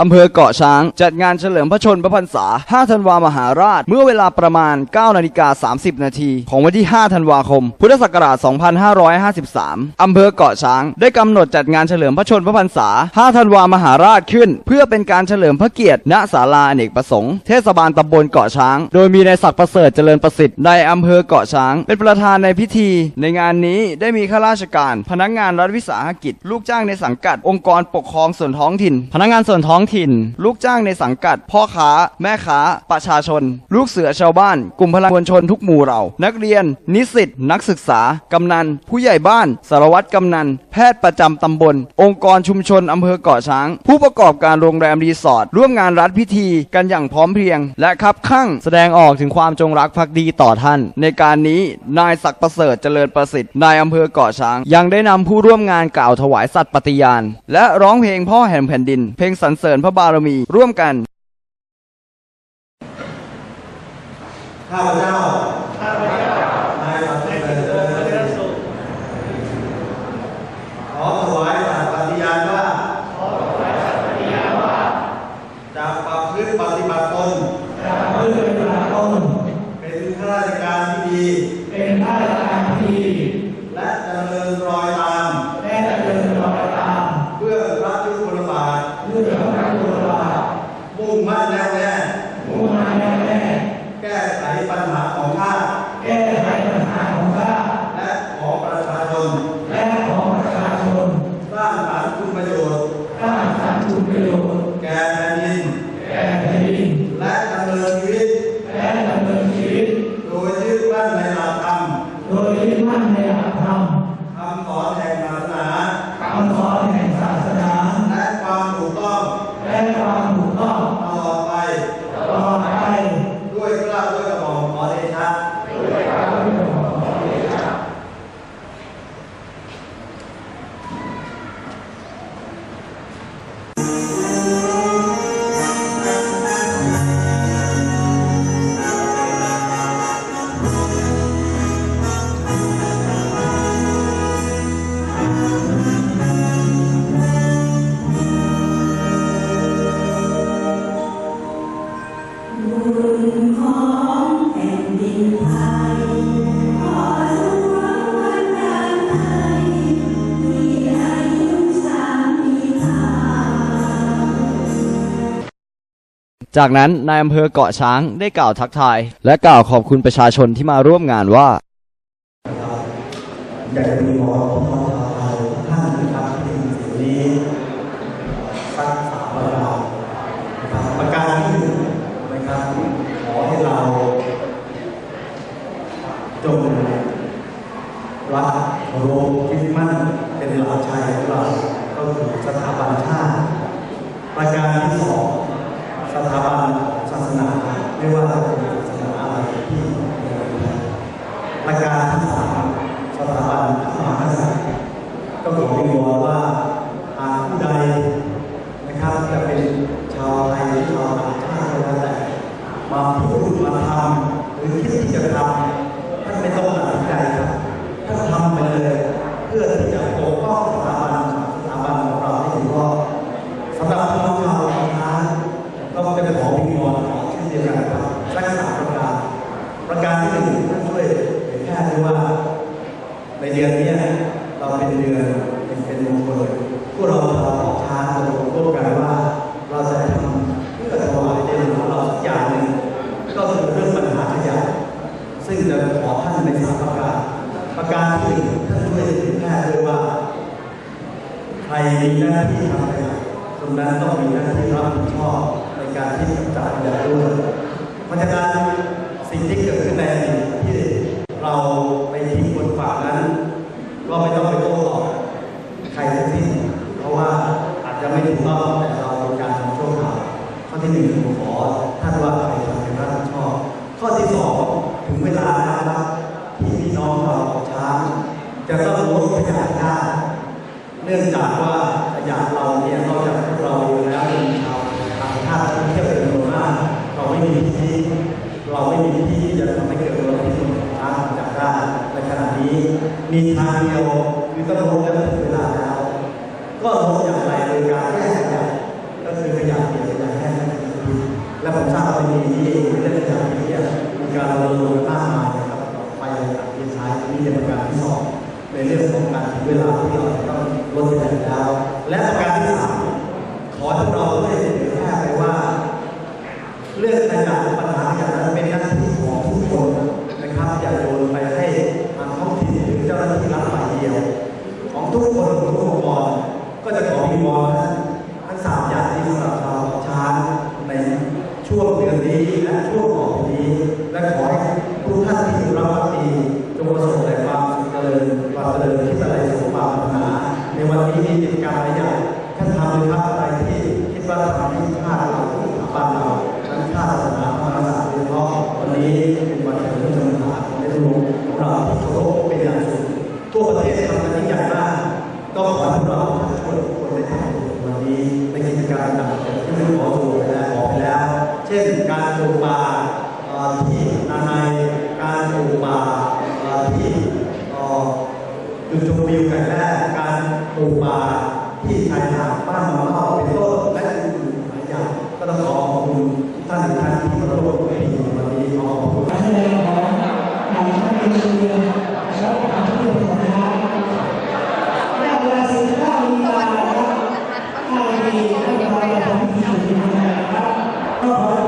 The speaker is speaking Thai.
อำเภอเกาะช้าง จัดงานเฉลิมพระชนพระพรรษา 5 ธันวามหาราช เมื่อเวลาประมาณ 9 นาฬิกา 30 นาทีของวันที่ 5 ธันวาคม พุทธศักราช 2553 อำเภอเกาะช้าง ได้กำหนดจัดงานเฉลิมพระชนพระพรรษา 5 ธันวามหาราชขึ้น เพื่อเป็นการเฉลิมพระเกียรติณศาลาอเนกประสงค์ เทศบาลตำบลเกาะช้าง โดยมีนายศักดิ์ประเสริฐเจริญประสิทธิ์ในอำเภอเกาะช้าง เป็นประธานในพิธี ในงานนี้ได้มีข้าราชการ พนักงานรัฐวิสาหกิจ ลูกจ้างในสังกัดองค์กรปกครองส่วนท้องถิ่น พนักงานส่วนท้องถิ่น ลูกจ้างในสังกัด พ่อค้า แม่ค้า ประชาชน ลูกเสือชาวบ้าน กลุ่มพลังมวลชนทุกหมู่เหล่า นักเรียน นิสิต นักศึกษา กำนัน ผู้ใหญ่บ้าน สารวัตรกำนัน แพทย์ประจำตำบล องค์กรชุมชนอำเภอเกาะช้าง ผู้ประกอบการโรงแรมรีสอร์ท ร่วมงานรัฐพิธีกันอย่างพร้อมเพรียง และคับข้างแสดงออกถึงความจงรักภักดีต่อท่าน ในการนี้นายศักดิ์ประเสริฐเจริญประสิทธิ์นายอำเภอเกาะช้าง ยังได้นำผู้ร่วมงานกล่าวถวายสัตย์ปฏิญาณ และร้องเพลงพ่อแห่งแผ่นดิน เพลงสรรเสริญพระบารมีร่วมกันข้าพเจ้าข้า จากนั้นนายอำเภอเกาะช้างได้กล่าวทักทาย และกล่าวขอบคุณประชาชนที่มาร่วมงานว่าอยากจะมีขอพี่น้องชาวไทยทุกท่านนะครับที่ได้ยินเสียงนี้สักสามประการนะครับประการที่หนึ่งนะครับขอให้เราจงรักเคารพ ไม่ว่าจะเป็นศาสนา น้าที่ทำอะไรคนนั้นต้องมีหน้าที่รับผิดชอบในการที่จะจ่ายเงินด้วยเพราะฉะนั้นสิ่งที่เกิดขึ้นในที่เราไปทิ้งบนฝากนั้น ก็ไม่ต้องไปโต้ตอบใครทั้งสิ้นเพราะว่าอาจจะไม่ถูกต้องแต่เราเป็นการทำชั่วคราวข้อที่หนึ่งผมขอท่านว่าใครทำเป็นรับผิดชอบข้อที่สองถึงเวลาแล้วนะครับที่พี่น้องเราออกช้างจะต้องลดขยะ มีทางเดียวคือต้องลดกันถึงเวลาแล้ว ก็ลดอย่างไรโดยการแยกขยะก็คือขยะเปียกขยะแห้งและขและผมทราบว่าในปีนี้เองเรื่องขยะเนี่ยมีการรณรงค์มากมายนะครับไปอย่างที่ท้ายนี่เป็นประการที่สองในเรื่องของการถึงเวลาที่เราต้องลดขยะแล้ว และประการที่สามขอให้พวกเราได้เผยแพร่ไปว่า เรื่องขยะปัญหาขยะนั้น การปลูกป่าที่นาในการปลูกป่าที่จุดชมวิวแห่งแรกการปลูกป่าที่ชายหาดบ้านมะม่าเป็นต้นและอื่นๆหลายอย่างก็ต้องขอขอบคุณท่านท่านที่มาร่วมในวันนี้ขอบคุณท่าแสดงของนายท่านเอเชียและอาชีพของท่านแต่เวลาสิบเก้นาฬิการับท่านมีท่านทำอะผมที่อยู่ที่นี่นะครับก็ข